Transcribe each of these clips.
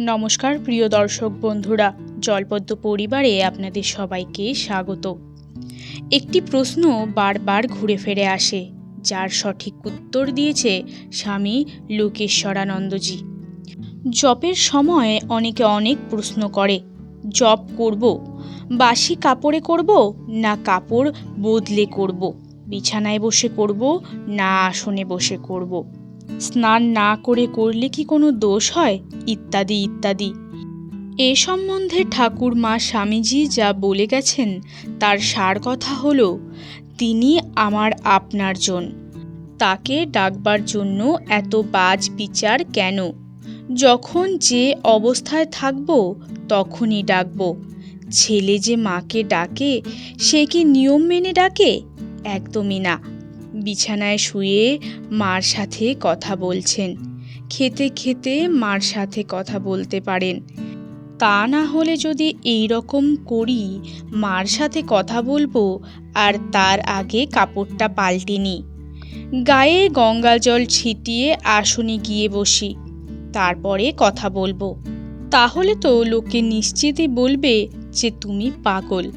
নমস্কার, প্রিয় দর্শক বন্ধুরা। জলপদ্ম পরিবারে আপনাদের সবাইকে স্বাগত। একটি প্রশ্ন বারবার ঘুরে ফিরে আসে, যার সঠিক উত্তর দিয়েছে স্বামী লোকেশ্বরানন্দজি। জপের সময় অনেকে অনেক প্রশ্ন করে, জপ করব বাসি কাপড়ে করব, না কাপড় বদলে করব? বিছানায় বসে করব, না আসনে বসে করব? স্নান না করে করলে কি কোনো দোষ হয়? ইত্যাদি ইত্যাদি। এ সম্বন্ধে ঠাকুর মা স্বামীজি যা বলে গেছেন, তার সার কথা হল, তিনি আমার আপনার জন। তাকে ডাকবার জন্য এত বাজ বিচার কেন? যখন যে অবস্থায় থাকব, তখনই ডাকব। ছেলে যে মাকে ডাকে, সে কি নিয়ম মেনে ডাকে? একদমই না। বিছানায় শুয়ে মার সাথে কথা বলছেন। খেতে খেতে মার সাথে কথা বলতে পারেন। তা না হলে যদি এই রকম করি, মার সাথে কথা বলব আর তার আগে কাপড়টা পাল্টে নিই। গায়ে গঙ্গা জল ছিটিয়ে আসনে গিয়ে বসি, তারপরে কথা বলব। তাহলে তো লোকে নিশ্চিতই বলবে যে তুমি পাগল।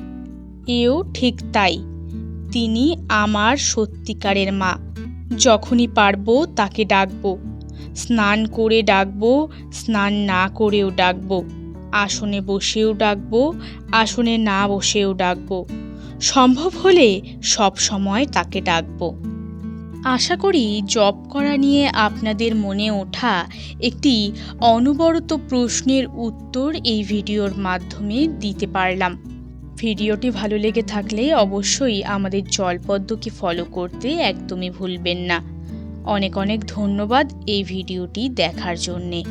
এও ঠিক তাই। তিনি আমার সত্যিকারের মা। যখনই পারব তাকে ডাকবো। স্নান করে ডাকবো, স্নান না করেও ডাকবো। আসনে বসেও ডাকবো, আসনে না বসেও ডাকবো। সম্ভব হলে সব সময় তাকে ডাকবো। আশা করি জব করা নিয়ে আপনাদের মনে ওঠা একটি অনবরত প্রশ্নের উত্তর এই ভিডিওর মাধ্যমে দিতে পারলাম। ভিডিওটি ভালো লেগে থাকলে অবশ্যই আমাদের জলপদ্মকে ফলো করতে একদমই ভুলবেন না। অনেক অনেক ধন্যবাদ এই ভিডিওটি দেখার জন্যে।